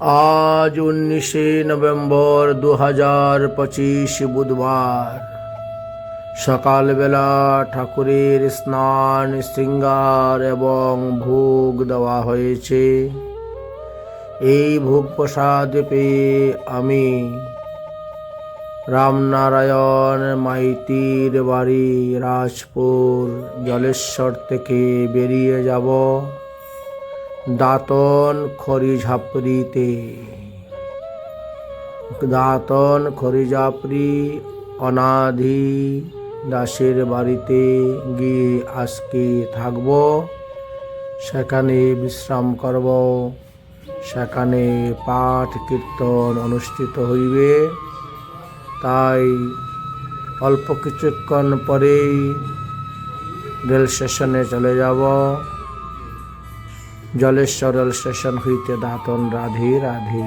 আজ উনিশে নভেম্বর দু হাজার পঁচিশ বুধবার। সকালবেলা ঠাকুরের স্নান, শৃঙ্গার এবং ভোগ দেওয়া হয়েছে। এই ভোগ প্রসাদ পেয়ে আমি রামনারায়ণ মাইতির বাড়ি রাজপুর জলেশ্বর থেকে বেরিয়ে যাব। দাঁতন খড়িঝাপড়িতে দাঁতন খড়িঝাপড়ি অনাধি দাসের বাড়িতে গিয়ে আজকে থাকব, সেখানে বিশ্রাম করব, সেখানে পাঠ কীর্তন অনুষ্ঠিত হইবে। তাই অল্প কিছুক্ষণ পরেই রেল স্টেশনে চলে যাব। জলেশ্বর স্টেশন হইতে দাঁতন রাধে রাধে।